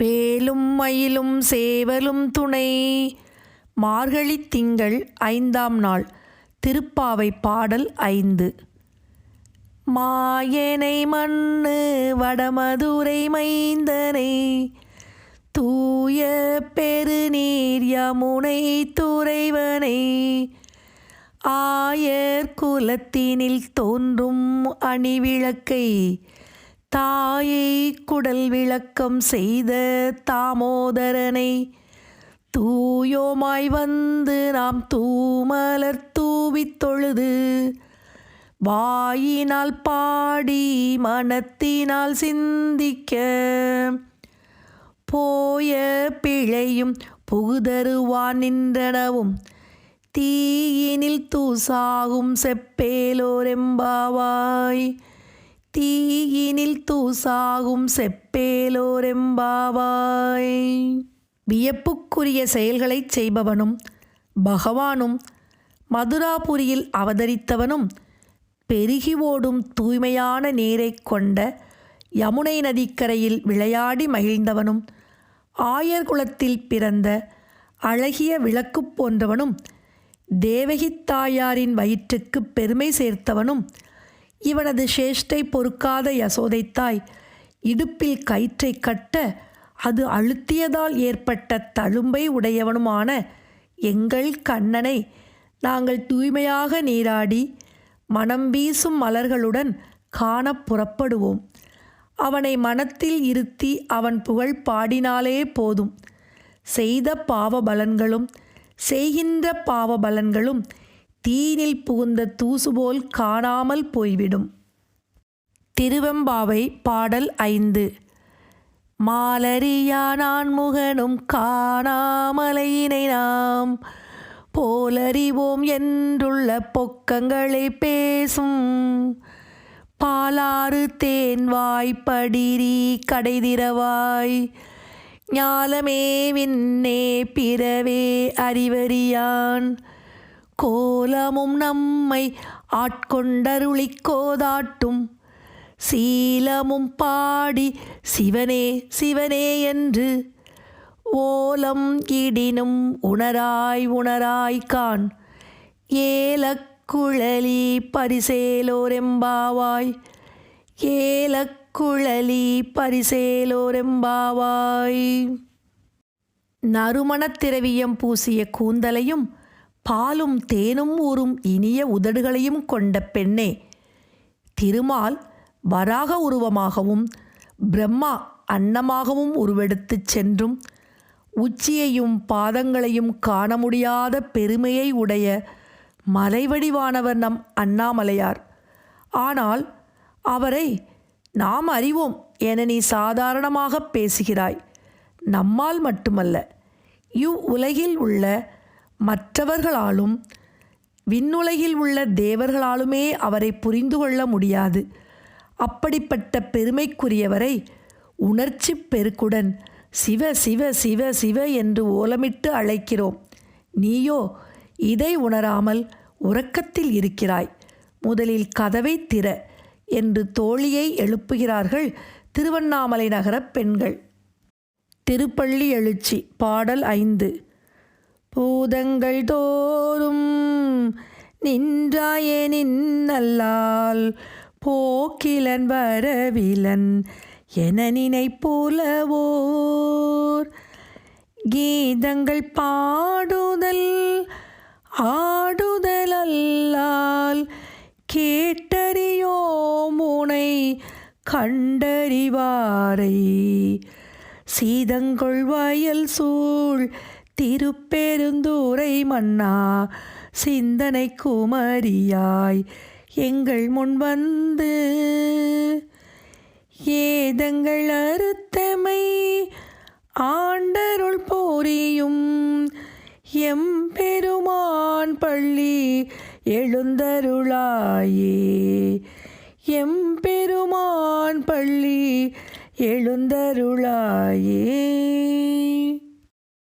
வேலும் மயிலும் சேவலும் துணை. மார்கழி திங்கள் ஐந்தாம் நாள் திருப்பாவை பாடல் ஐந்து. மாயனை மண்ணு வடமதுரை மைந்தனை தூய பெருநீர் யமுனை துறைவனை. ஆயர் குலத்தினில் தோன்றும் அணிவிளக்கை தாயை குடல் விளக்கம் செய்த தாமோதரனை தூயோமாய் வந்து நாம் தூமலர் தூவித் தொழுது வாயினால் பாடி மனத்தினால் சிந்திக்க போய பிழையும் புகுதருவான் நின்றனவும் தீயினில் தூசாகும் செப்பேலோரெம்பாவாய் தீயினில் தூசாகும் செப்பேலோரெம்பாவாய் வியப்புக்குரிய செயல்களைச் செய்பவனும் பகவானும் மதுராபுரியில் அவதரித்தவனும் பெருகி ஓடும் தூய்மையான நீரைக் கொண்ட யமுனை நதிக்கரையில் விளையாடி மகிழ்ந்தவனும் ஆயர் குலத்தில் பிறந்த அழகிய விளக்கு போன்றவனும் தேவகித் தாயாரின் வயிற்றுக்கு பெருமை சேர்த்தவனும் இவனது சேஷ்டை பொறுக்காத யசோதை தாய் இடுப்பில் கயிற்றை கட்ட அது அழுத்தியதால் ஏற்பட்ட தழும்பை உடையவனுமான எங்கள் கண்ணனை நாங்கள் தூய்மையாக நீராடி மனம் வீசும் மலர்களுடன் காண புறப்படுவோம். அவனை மனத்தில் இருத்தி அவன் புகழ் பாடினாலே போதும். செய்த பாவ பலன்களும் செய்கின்ற பாவ பலன்களும் தீனில் புகுந்த தூசு போல் காணாமல் போய்விடும். திருவெம்பாவை பாடல் ஐந்து. மாலரியா நான் முகனும் காணாமலையினை நாம் போலறிவோம் என்றுள்ள பொக்கங்களை பேசும். பாலாறு தேன் வாய்ப்படிரி கடைதிரவாய் ஞாலமே விண்ணே பிறவே அறிவறியான். கோலமும் நம்மை ஆட்கொண்டருளிக் கோதாட்டும். சீலமும் பாடி சிவனே சிவனே என்று ஓலம் இடினும் உணராய் உணராய் கான் ஏலக்குழலி பரிசேலோரெம்பாவாய். ஏலக்குழலி பரிசேலோரெம்பாவாய். நறுமணத் திரவியம் பூசிய கூந்தலையும் பாலும் தேனும் ஊறும் இனிய உதடுகளையும் கொண்ட பெண்ணே. திருமால் வராக உருவமாகவும் பிரம்மா அன்னமாகவும் உருவெடுத்துச் சென்றும் உச்சியையும் பாதங்களையும் காண முடியாத பெருமையை உடைய மலைவடிவானவர் நம் அண்ணாமலையார். ஆனால் அவரை நாம் அறிவோம் என நீ சாதாரணமாக பேசுகிறாய். நம்மால் மட்டுமல்ல இவ் உலகில் உள்ள மற்றவர்களாலும் விண்ணுலகில் உள்ள தேவர்களாலுமே அவரை புரிந்து கொள்ள முடியாது. அப்படிப்பட்ட பெருமைக்குரியவரை உணர்ச்சி பெருக்குடன் சிவ சிவ சிவ சிவ என்று ஓலமிட்டு அழைக்கிறோம். நீயோ இதை உணராமல் உறக்கத்தில் இருக்கிறாய். முதலில் கதவை திற என்று தோழியை எழுப்புகிறார்கள் திருவண்ணாமலை நகரப் பெண்கள். திருப்பள்ளி எழுச்சி பாடல் ஐந்து. பூதங்கள் தோறும் நின்றாயே நின்னல்லால் போக்கிலன் வரவிலன் என நினைப்புலவோர். கீதங்கள் பாடுதல் ஆடுதல் அல்லால் கேட்டறியோ முனை கண்டறிவாரை. சீதங்கொள் வயல் சூழ் திருப்பெருந்தூரை மன்னா சிந்தனை குமரியாய் எங்கள் முன் வந்து. ஏதங்கள் அறுத்தமை ஆண்டருள் போரியும் எம் பெருமான் பள்ளி எழுந்தருளாயே. எம் பெருமான் பள்ளி எழுந்தருளாயே.